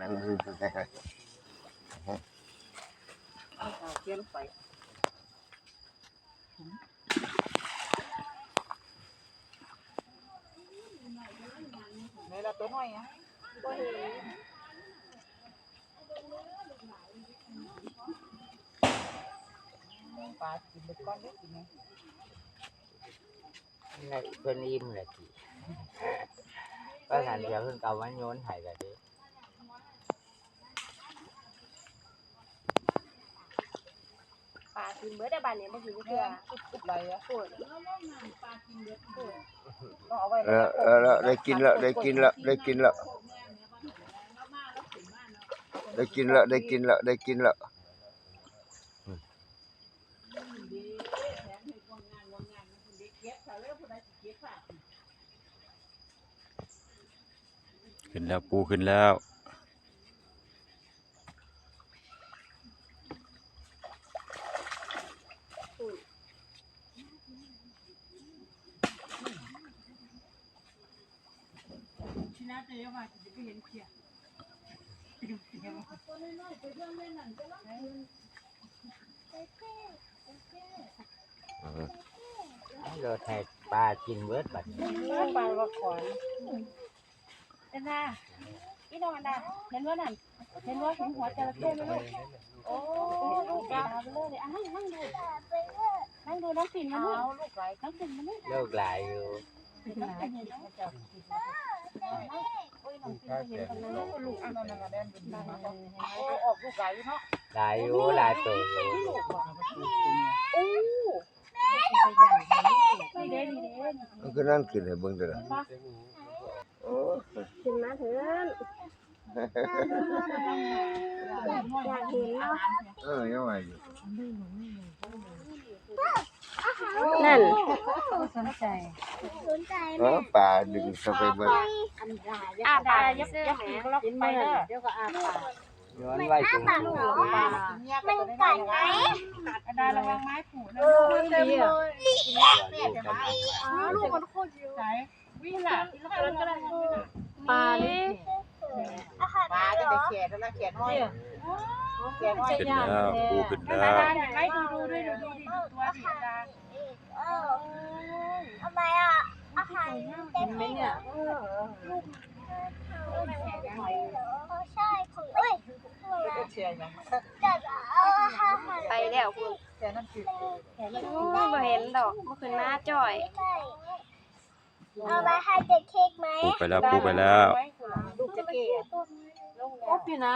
นั่งมือไปเอาเขียนไปในละตัวน้อยอะปลากินไปก้อนเล็กกินไงนี่เพิ่นอิ่มเลยทีก็หันเดียวเพิ่นเก่ามันโยนให้ก็ดี กินเบิดได้บานเนี่ยบ่กินเพื่เพื่ออตุ๊บไหลอะปวดต้องเอาไว้เออเออแล้วได้กินแล้วได้กินแล้วได้กินแล้วได้กินแล้วได้กินแล้วได้กินแล้วขึ้นแล้วปูขึ้นแล้ว โดดให้ปลากินเบิดบัดนี้ปลาละขอนเอ็นดาพี่น้องอันดาเห็นว่านั่นเห็นว่าเห็นหัวจระเข้ไหมลูกโอ้ลูกปลาไปเลยอะนั่งนั่งดูนั่งดูน้องปิ่นมาลูกเอาลูกไหลน้องปิ่นมาลูกโลกหลายอยู่น้องปิ่นเหลายอยู่หลายตัวมันก็นั่งกินให้เบิ่งเด้อล่ะโอ้ขึ้นมาเถอะอยากเห็นเนาะเออยังไงอยู่นั่น เออปลาดึงเข้าไปเบิ่งอาดายับยับปีกล็อกไปเด้อเดี๋ยวก็อาปากโยนไว้ตรงนี้มันกัดไหมอาดาระวังไม้ผูนะมันเต็มเลยลูกมันโคตรเยอะไหนวิ่งล่ะแล้วก็ได้ปลานี่ปลาจะได้แขนแล้วแขนน้อยแขนน้อยขึ้นแล้วปูขึ้นอาแล้วดาเห็นไหมดูดูด้วยดูดูดิตัวดิอาดา ทำไมอะอาหารเต็มไหมเนี่ยใช่ของเอ้ยก็เชียร์อย่างจัดเอาอาหารไปแล้วคุณแขนนั่นคือบ่เห็นดอกเมื่อคืนมาจ่อยใช่เอาไปให้เด็กเค้กไหมปูไปแล้วปูไปแล้วลูกจะเกะโอ้พี่นะ